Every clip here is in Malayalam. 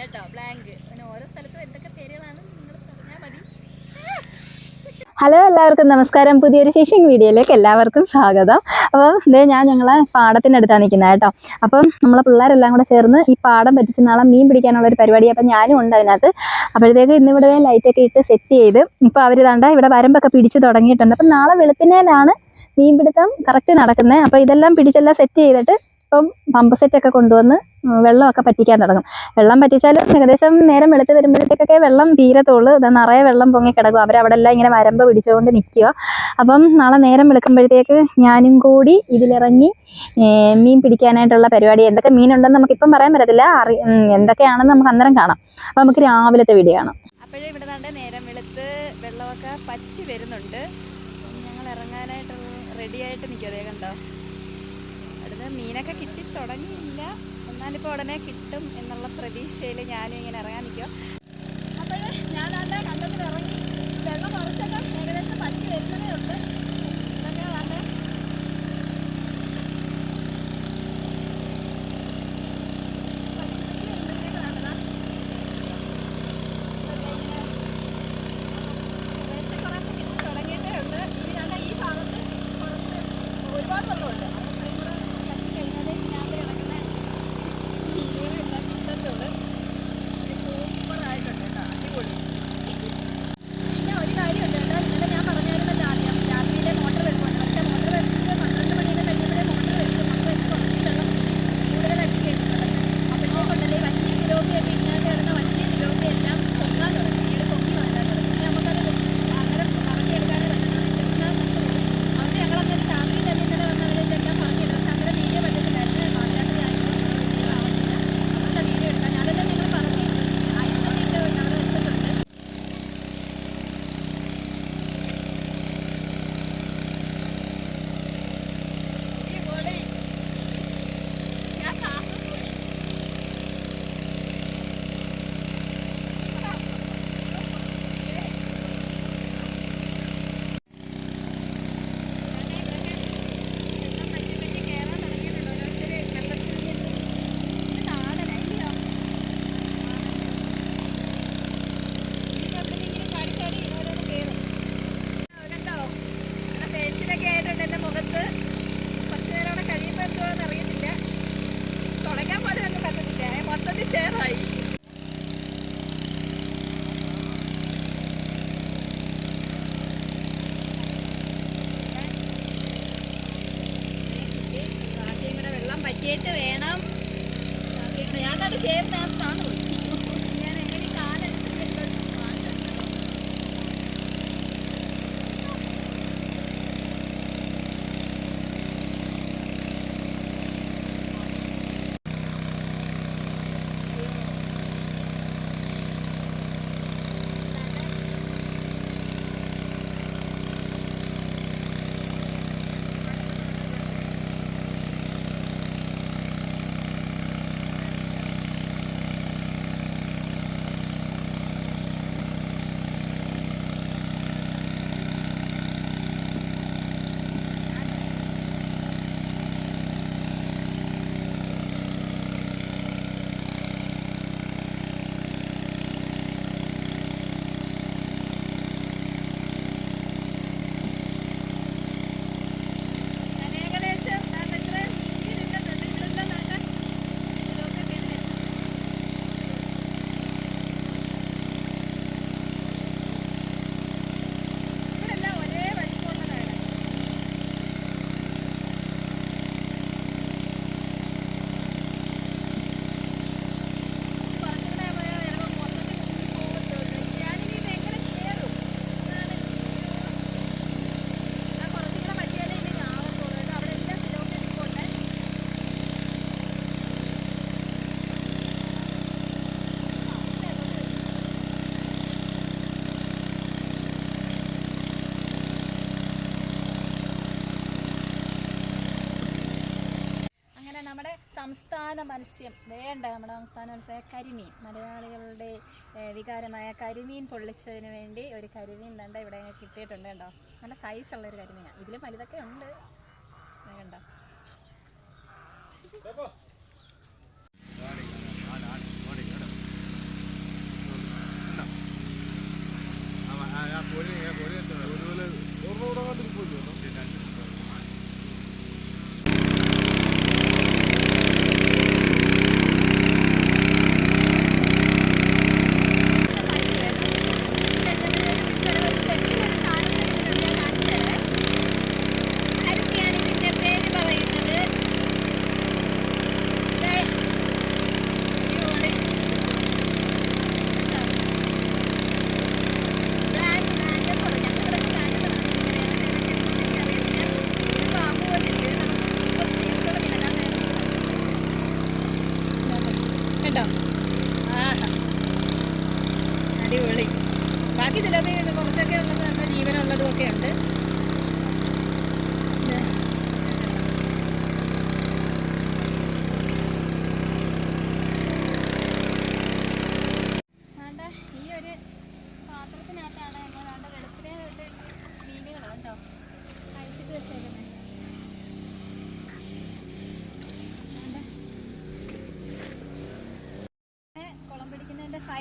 എന്തൊക്കെ നിങ്ങൾ ഹലോ എല്ലാവർക്കും നമസ്കാരം. പുതിയൊരു ഫിഷിംഗ് വീഡിയോയിലേക്ക് എല്ലാവർക്കും സ്വാഗതം. അപ്പം ഇതേ ഞാൻ ഞങ്ങളെ പാടത്തിനടുത്താണ് നിൽക്കുന്നത് കേട്ടോ. അപ്പം നമ്മളെ പിള്ളേരെല്ലാം കൂടെ ചേർന്ന് ഈ പാടം പറ്റിച്ച് നാളെ മീൻ പിടിക്കാനുള്ള ഒരു പരിപാടി അപ്പം ഞാനും ഉണ്ട് അതിനകത്ത്. അപ്പോഴത്തേക്ക് ഇന്നിവിടെ ലൈറ്റൊക്കെ ഇട്ട് സെറ്റ് ചെയ്ത് ഇപ്പോൾ അവർ ദണ്ട ഇവിടെ വരമ്പൊക്കെ പിടിച്ച് തുടങ്ങിയിട്ടുണ്ട്. അപ്പം നാളെ വെളുപ്പിനേലാണ് മീൻ പിടുത്തം കറക്റ്റ് നടക്കുന്നത് അപ്പോൾ ഇതെല്ലാം പിടിച്ചെല്ലാം സെറ്റ് ചെയ്തിട്ട് ഇപ്പം പമ്പ് സെറ്റൊക്കെ കൊണ്ടുവന്ന് വെള്ളമൊക്കെ പറ്റിക്കാൻ തുടങ്ങും. വെള്ളം പറ്റിച്ചാൽ ഏകദേശം നേരം വെളുത്ത് വരുമ്പോഴത്തേക്കൊക്കെ വെള്ളം തീരത്തുള്ളൂ ഇത് നിറയെ വെള്ളം പൊങ്ങി കിടക്കും. അവരവിടെ എല്ലാം ഇങ്ങനെ വരമ്പ് പിടിച്ചുകൊണ്ട് നിൽക്കുക അപ്പം നാളെ നേരം വെളുക്കുമ്പോഴത്തേക്ക് ഞാനും കൂടി ഇതിലിറങ്ങി മീൻ പിടിക്കാനായിട്ടുള്ള പരിപാടി എന്തൊക്കെ മീനുണ്ടെന്ന് നമുക്കിപ്പം പറയാൻ പറ്റത്തില്ല. അറി എന്തൊക്കെയാണെന്ന് നമുക്ക് അന്നേരം കാണാം. അപ്പം നമുക്ക് രാവിലത്തെ വീഡിയോ കാണാം. അപ്പോഴേ ഇവിടെ നല്ല നേരം വെളുത്ത് വെള്ളമൊക്കെ പറ്റി വരുന്നുണ്ട്. ഞങ്ങൾ ഇറങ്ങാനായിട്ട് റെഡിയായിട്ട് നിൽക്കും അതേ കണ്ടോ? അടുത്ത് മീനൊക്കെ കിട്ടി തുടങ്ങിയില്ല. എന്നാലിപ്പോൾ ഉടനെ കിട്ടും എന്നുള്ള പ്രതീക്ഷയിൽ ഞാനും ഇങ്ങനെ ഇറങ്ങാൻ നിൽക്കുക പറ്റിയിട്ട് വേണം. ഞാൻ അത് ആ ഞാൻ നമ്മുടെ സംസ്ഥാന മത്സ്യം. വേണ്ട നമ്മുടെ സംസ്ഥാന മത്സ്യം. കരിമീൻ. മലയാളികളുടെ വികാരമായ കരിമീൻ പൊള്ളിച്ചതിന് വേണ്ടി ഒരു കരിമീൻ വേണ്ട ഇവിടെ കിട്ടിയിട്ടുണ്ട് കേട്ടോ നല്ല സൈസുള്ള ഒരു കരിമീനാണ് ഇതിലും വലുതൊക്കെ ഉണ്ട്. കണ്ടോ.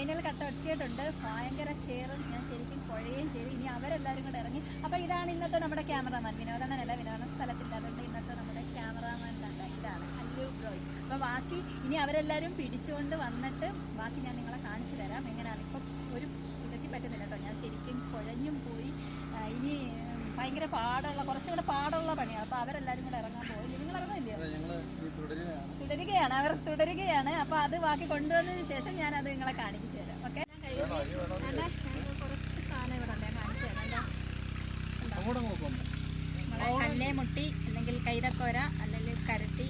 ഫൈനൽ കട്ട എത്തിയിട്ടുണ്ട് ഭയങ്കര ചേറും. ഞാൻ ശരിക്കും കുഴയുകയും ചെയ്തു. ഇനി അവരെല്ലാവരും കൂടെ ഇറങ്ങി. അപ്പോൾ ഇതാണ് ഇന്നത്തെ നമ്മുടെ ക്യാമറാമാൻ. വിനോദണ്ണനല്ല വിനോദ സ്ഥലത്തില്ല അതുകൊണ്ട് ഇന്നത്തെ നമ്മുടെ ക്യാമറാമാൻ ഇതാണ് അല്ലു ബ്രോയ്. അപ്പോൾ ബാക്കി ഇനി അവരെല്ലാവരും പിടിച്ചുകൊണ്ട് വന്നിട്ട് ബാക്കി ഞാൻ നിങ്ങളെ കാണിച്ചു തരാം. എങ്ങനെയാണ് ഇപ്പം ഒരു ഇതൊക്കെ പറ്റുന്നില്ല കേട്ടോ. ഞാൻ ശരിക്കും കുഴഞ്ഞും പോയി. ഇനി ഭയങ്കര പാടുള്ള കുറച്ചും കൂടെ പാടുള്ള പണിയാണ്. അപ്പോൾ അവരെല്ലാരും കൂടെ ഇറങ്ങാൻ പോകും നിങ്ങൾ ഇറങ്ങുന്നില്ലയോ തുടരുകയാണ്. അവർ തുടരുകയാണ്. അപ്പോൾ അത് ബാക്കി കൊണ്ടുവന്നതിന് ശേഷം ഞാൻ അത് നിങ്ങളെ കാണിച്ചു തരാം. ഓക്കെ? ഞാൻ കുറച്ച് സാധനം ഇവിടെ ഞാൻ കാണിച്ചു തരാം. കല്ലേ മുട്ടി കല്ലേമുട്ടി അല്ലെങ്കിൽ കൈതക്കോര അല്ലെങ്കിൽ കരട്ടി